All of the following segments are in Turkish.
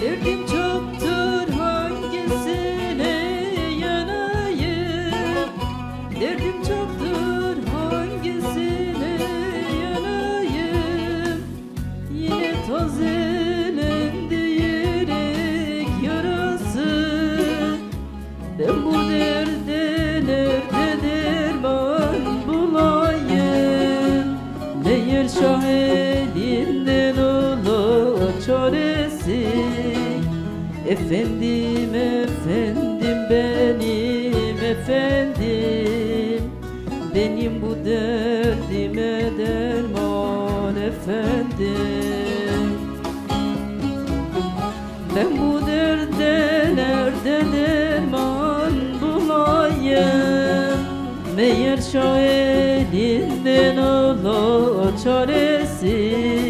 Derdim çoktur hangisine yanayım? Derdim çoktur hangisine yanayım? Yine toz elendi yürek yarası. Ben bu derde nerede derman bulayım? Değer şah elinden olur çare Efendim efendim benim efendim. Benim bu derdime derman efendim. Ben bu derde nerede derman bulayım? Meğer şairinden ola çaresi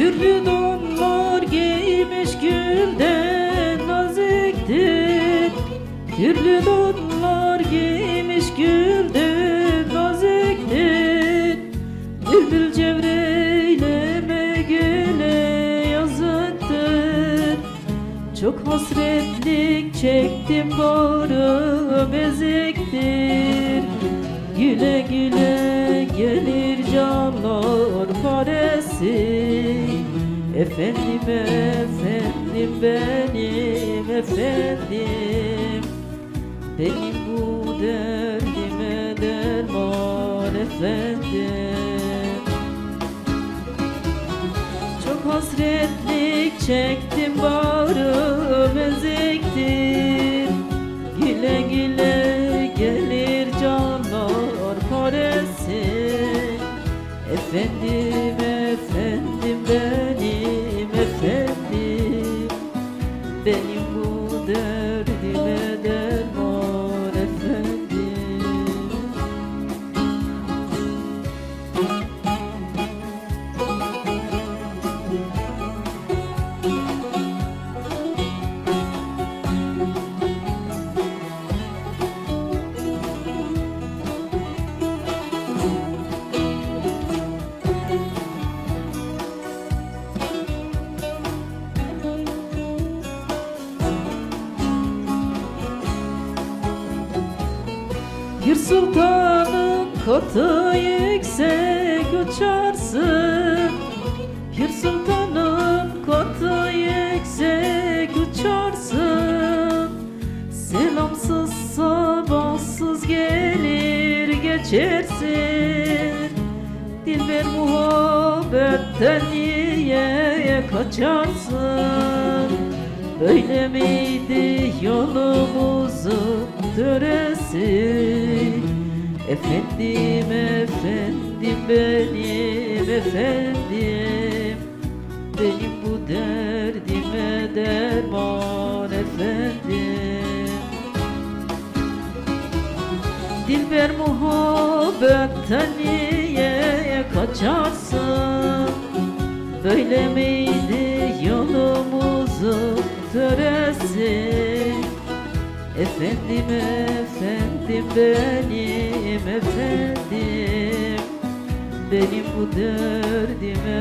Türlü donlar giymiş gülden naziktir. Türlü donlar giymiş gülden naziktir. Bülbül cevreyleme güle yazıktır. Çok hasretlik çektim bağrım eziktir. Güle güle Efendim efendim benim efendim. Benim bu derdime derman efendim. Çok hasretlik çektim bağrım Bir sultanın katı yüksek uçarsın Bir sultanın katı yüksek uçarsın Selamsız sabahsız gelir geçersin. Dilber muhabbetten niye kaçarsın? Böyle miydi yolumuzun töresi Efendim efendim benim efendim. Benim bu derdime derman efendim. Dilber muhabbetten niye kaçarsın? Böyle miydi yolumuzun töresi Efendim efendim benim efendim. Benim bu derdime